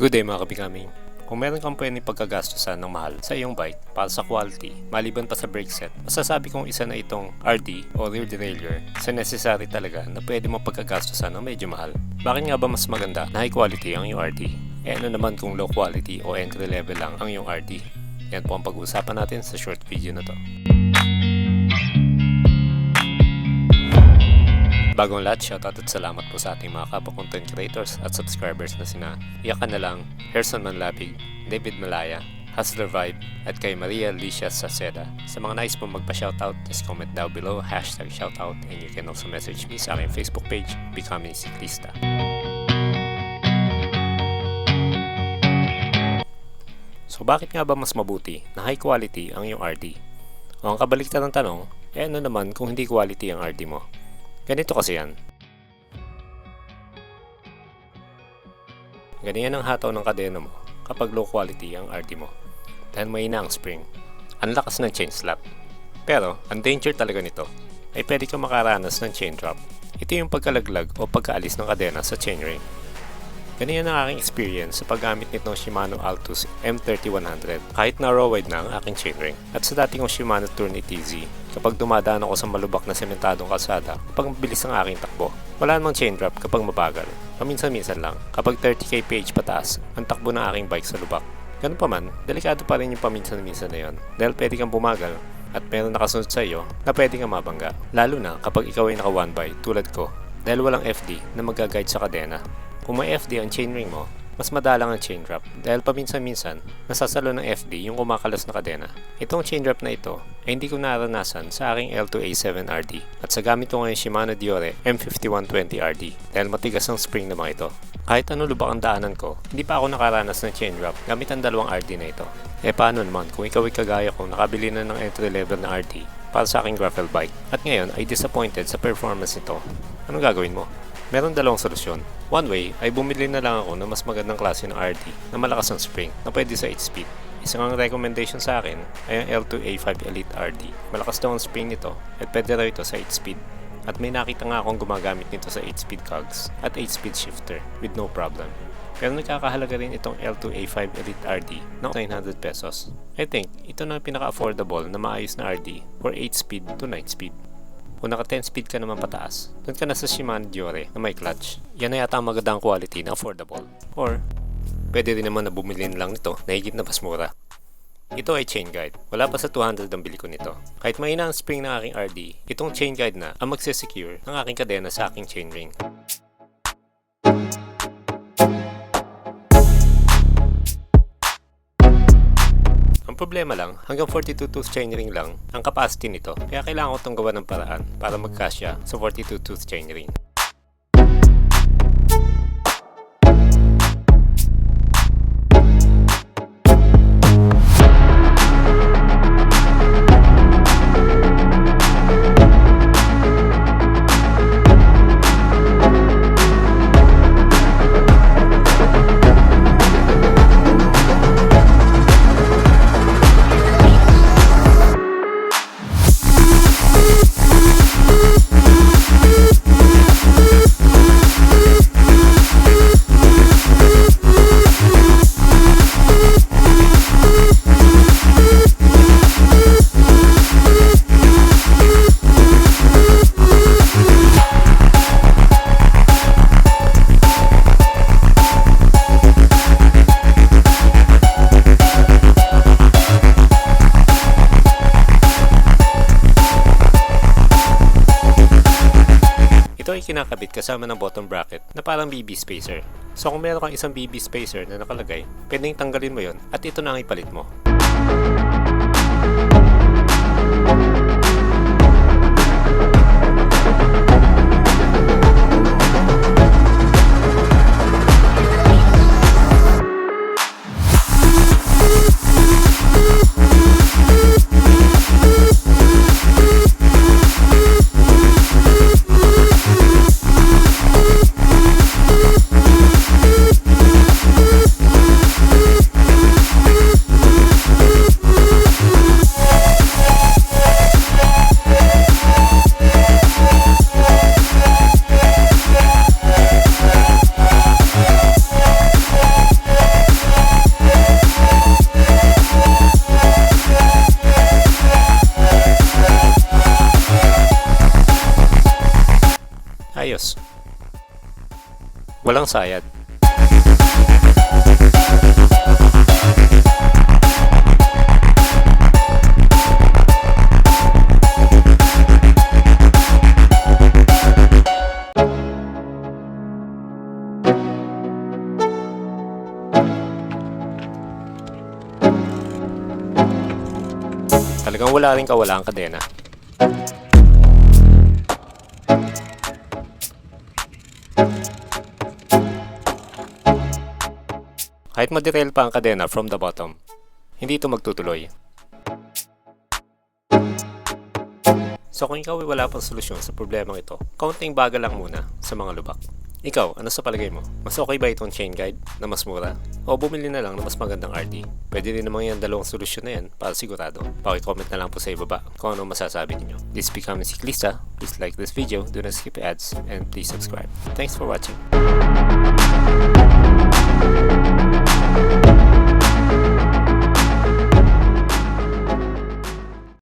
Good day mga kabigami. Kung meron kang pwedeng pagkagastusan ng mahal sa iyong bike para sa quality, maliban pa sa brake set, masasabi kong isa na itong RD o rear derailleur sa necessary talaga na pwede mo pagkagastusan ng medyo mahal. Bakit nga ba mas maganda na high quality ang iyong RD? Eh ano naman kung low quality o entry level lang ang iyong RD? Yan po ang pag-uusapan natin sa short video na to. Bagong lahat, shoutout at salamat po sa ating mga kapwa content creators at subscribers na sina Iyakan na lang, Herson Manlapig, David Malaya, Hustler Vibe, at kay Maria Alicia Saceda. Sa mga nais po magpa-shoutout, just comment down below, hashtag shoutout, and you can also message me sa aking Facebook page, Becoming Ciclista. So bakit nga ba mas mabuti na high quality ang iyong RD? O ang kabaliktad ng tanong, eh ano naman kung hindi quality ang RD mo? Ganito kasi yan. Ganyan ang hataw ng kadena mo kapag low quality ang RD mo. Dahil mahina ang spring. Ang lakas ng chain slap. Pero, ang danger talaga nito ay pwede kang makaranas ng chain drop. Ito yung pagkalaglag o pagkaalis ng kadena sa chainring. Ganyan ang aking experience sa paggamit nitong Shimano Altus M3100 kahit na raw wide na ang aking chainring. At sa dati kong Shimano Tourney TZ, kapag dumadaan ako sa malubak na sementadong kalsada, kapag mabilis ang aking takbo, wala namang chain drop kapag mabagal. Paminsan-minsan lang, kapag 30 kph pataas, ang takbo ng aking bike sa lubak. Ganun pa man, delikado pa rin yung paminsan-minsan na yon dahil pwede kang bumagal at meron nakasunod sa iyo na pwede kang mabangga. Lalo na kapag ikaw ay naka one by tulad ko dahil walang FD na mag-guide sa kadena. Kung may FD ang chainring mo, mas madalang ang chain drop dahil paminsan-minsan nasasalo ng FD yung kumakalas na kadena. Itong chain drop na ito ay hindi ko naranasan sa aking L2A7RD at sa gamit ko ngayon Shimano Diore M5120RD dahil matigas ang spring na mga ito. Kahit ano lubak ang daanan ko, hindi pa ako nakaranas ng chain drop gamit ang dalawang RD na ito. Eh paano naman kung ikaw ay kagaya ko nakabili na ng entry level na RD para sa aking gravel bike at ngayon ay disappointed sa performance nito. Anong gagawin mo? Meron dalawang solusyon. One way ay bumili na lang ako ng mas magandang klase ng RD na malakas ang spring na pwede sa 8-speed. Isang ang recommendation sa akin ay ang L2A5 Elite RD. Malakas daw ang spring nito at pwede raw ito sa 8-speed. At may nakita nga akong gumagamit nito sa 8-speed cogs at 8-speed shifter with no problem. Pero nagkakahalaga rin itong L2A5 Elite RD ng 900 pesos. I think ito na pinaka-affordable na maayos na RD for 8-speed to 9-speed. Kung naka 10 speed ka naman pataas, doon ka na sa Shimano Diore na may clutch. Yan na yata ang magandang quality na affordable. Or, pwede rin naman na bumili lang nito na higit na mas mura. Ito ay chain guide. Wala pa sa 200 ang bili ko nito. Kahit mahina ang spring ng aking RD, itong chain guide na ang magsesecure ng aking kadena sa aking chain ring. Problema lang, hanggang 42 tooth chainring lang ang capacity nito. Kaya kailangan ko itong gawa ng paraan para magkasya sa 42 tooth chainring. Ito ay kinakabit kasama ng bottom bracket na parang BB spacer. So kung meron kang isang BB spacer na nakalagay, pwedeng tanggalin mo yon at ito na ang ipalit mo. Walang sayad. Talagang wala rin kawala ang kadena. Kahit madirel pa ang kadena from the bottom, hindi ito magtutuloy. So kung ikaw ay wala pang solusyon sa problemang ito, kaunting baga lang muna sa mga lubak. Ikaw, ano sa palagay mo? Mas okay ba itong chain guide na mas mura? O bumili na lang ng mas magandang RD? Pwede rin naman yan dalawang solusyon na yan para sigurado. Paki-comment na lang po sa ibaba kung ano masasabi ninyo. This is Becoming Cyclista. Please like this video, do not skip ads, and please subscribe. Thanks for watching. Thank you.